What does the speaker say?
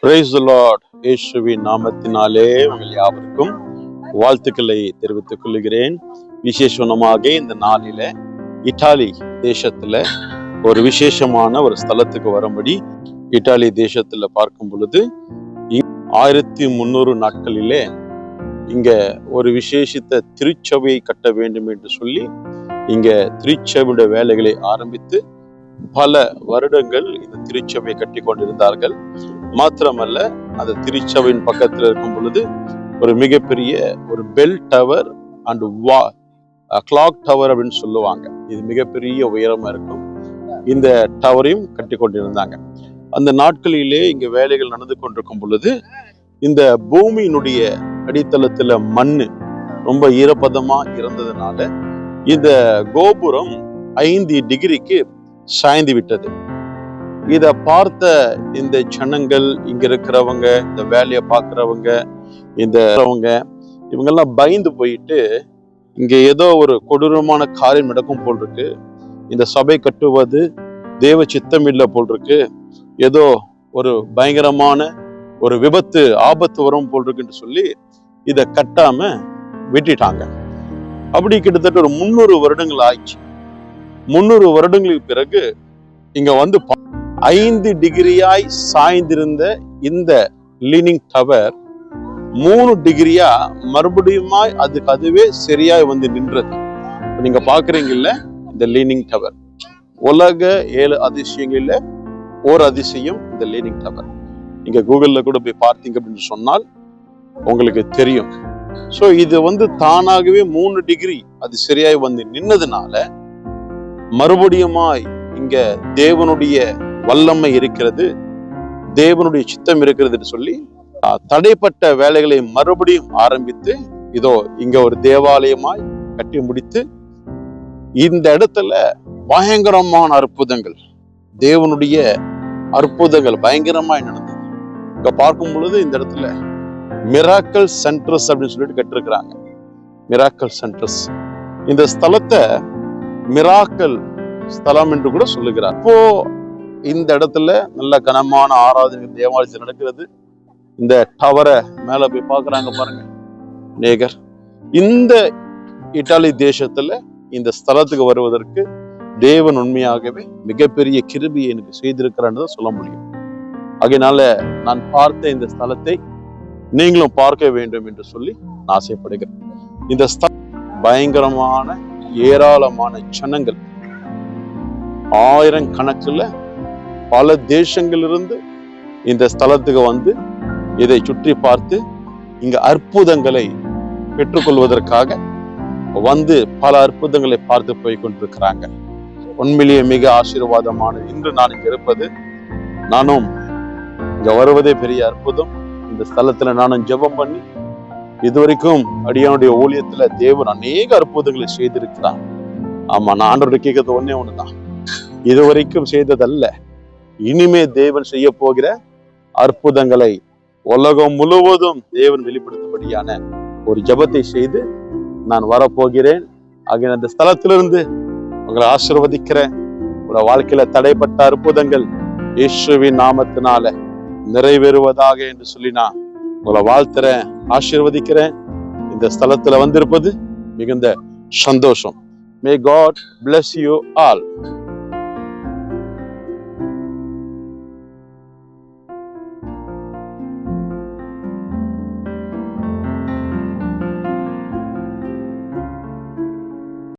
Price Lord இயேசுவின் நாமத்தினாலே உங்கள் யாவருக்கும் வாழ்த்துக்களை தெரிவித்துக் கொள்கிறேன். விசேஷமாக இந்த நாளில இத்தாலி தேசத்துல ஒரு விசேஷமான ஒரு ஸ்தலத்துக்கு வரும்படி இத்தாலி தேசத்துல பார்க்கும் பொழுது இ- ஆயிரத்தி முந்நூறு நாட்களிலே இங்க ஒரு விசேஷித்த திருச்சபையை கட்ட வேண்டும் என்று சொல்லி இங்க திருச்சபையுடைய வேலைகளை ஆரம்பித்து பல வருடங்கள் இந்த திருச்சபையை கட்டி கொண்டிருந்தார்கள். மாத்திரமல்ல அந்த திருச்சபையின் பக்கத்தில் இருக்கும் பொழுது ஒரு மிகப்பெரிய ஒரு பெல் டவர் அண்ட் வா கிளாக் டவர் அப்படின்னு சொல்லுவாங்க. இது மிகப்பெரிய உயரமாக இருக்கும். இந்த டவரையும் கட்டி கொண்டிருந்தாங்க. அந்த நாட்களிலே இங்க வேலைகள் நடந்து கொண்டிருக்கும் பொழுது இந்த பூமியினுடைய அடித்தளத்துல மண்ணு ரொம்ப ஈரப்பதமா இருந்ததுனால இந்த கோபுரம் ஐந்து டிகிரிக்கு சாய்ந்து விட்டது. இதை பார்த்த இந்த ஜனங்கள் இங்க இருக்கிறவங்க இந்த வேலையை பார்க்கறவங்க இந்த இவங்கெல்லாம் பயந்து போயிட்டு இங்க ஏதோ ஒரு கொடூரமான காரியம் நடக்கும் போல் இருக்கு. இந்த சபை கட்டுவது தேவ சித்தம் இல்லை போல் இருக்கு. ஏதோ ஒரு பயங்கரமான ஒரு விபத்து ஆபத்து வரும் போல் இருக்குன்னு சொல்லி இதை கட்டாம விட்டுட்டாங்க. அப்படி கிட்டத்தட்ட ஒரு முந்நூறு வருடங்கள் ஆயிடுச்சு. முந்நூறு வருடங்களுக்கு பிறகு இங்க வந்து பா- ஐந்து டிகிரியாய் சாய்ந்திருந்த இந்த லீனிங் டவர் மூணு டிகிரியா மறுபடியுமாய் அதுக்கு அதுவே சரியாய் வந்து நின்றது. நீங்க பாக்குறீங்கல்ல இந்த லீனிங் டவர். உலக ஏழு அதிசயங்கள்ல ஒரு அதிசயம் இந்த லீனிங் டவர். நீங்க கூகுள்ல கூட போய் பார்த்தீங்க அப்படின்னு சொன்னால் உங்களுக்கு தெரியும். சோ இது வந்து தானாகவே மூணு டிகிரி அது சரியாய் வந்து நின்னதுனால மறுபடியுமாய் இங்க தேவனுடைய வல்லமை இருக்கிறது தேவனுடைய சித்தம் இருக்கிறதுன்னு சொல்லி தடைப்பட்ட வேலைகளை மறுபடியும் ஆரம்பித்து இதோ இங்க ஒரு தேவாலயமாய் கட்டி முடித்து இந்த இடத்துல பயங்கரமான அற்புதங்கள் தேவனுடைய அற்புதங்கள் பயங்கரமாய் நடந்தது. இங்க பார்க்கும் பொழுது இந்த இடத்துல மிராக்கல் சென்டர்ஸ் அப்படின்னு சொல்லிட்டு கட்டிருக்கிறாங்க. மிராக்கல் சென்டர்ஸ் இந்த ஸ்தலத்தை மிராக்கல் ஸ்தலம் என்று கூட சொல்லுகிறார். இப்போ இந்த இடத்துல நல்ல கனமான ஆராதனை தேவாலயத்தில் நடக்கிறது. இந்த டவரை மேல போய் பார்க்குறாங்க பாருங்க. நேகர் இந்த இட்டாலி தேசத்துல இந்த ஸ்தலத்துக்கு வருவதற்கு தேவன் உண்மையாகவே மிகப்பெரிய கிருபியை எனக்கு செய்திருக்கிறான்னு தான் சொல்ல முடியும். அதனால நான் பார்த்த இந்த ஸ்தலத்தை நீங்களும் பார்க்க வேண்டும் என்று சொல்லி நான் ஆசைப்படுகிறேன். இந்த ஸ்தலம் பயங்கரமான ஏராளமான ஜனங்கள் ஆயிரம் கணக்குல பல தேசங்களிலிருந்து இந்த ஸ்தலத்துக்கு வந்து இதை சுற்றி பார்த்து இங்க அற்புதங்களை பெற்றுக்கொள்வதற்காக வந்து பல அற்புதங்களை பார்த்து போய் கொண்டிருக்கிறாங்க. உண்மையிலேயே மிக ஆசீர்வாதமானது இன்று நான் இங்க இருப்பது நானும் இங்க வருவதே பெரிய அற்புதம். இந்த ஸ்தலத்துல நானும் ஜெபம் பண்ணி இதுவரைக்கும் அடியானுடைய ஊழியத்துல தேவன் அநேக அற்புதங்களை செய்திருக்கிறார். ஆமா நான் ஆண்டோட கேட்கறது ஒன்னே ஒண்ணுதான். இதுவரைக்கும் செய்ததல்ல. இனிமே தேவன் செய்ய போகிற அற்புதங்களை உலகம் முழுவதும் தேவன் வெளிப்படுத்தும்படியான ஒரு ஜெபத்தை செய்து நான் வரப்போகிறேன். ஆகிய அந்த ஸ்தலத்திலிருந்து உங்களை ஆசிர்வதிக்கிறேன். உங்களோட வாழ்க்கையில தடைப்பட்ட அற்புதங்கள் இயேசுவின் நாமத்தினால நிறைவேறுவதாக என்று சொல்லி நான் உங்களை வாழ்த்துறேன் ஆசீர்வதிக்கிறேன். இந்த ஸ்தலத்துல வந்திருப்பது மிகுந்த சந்தோஷம். May God bless you all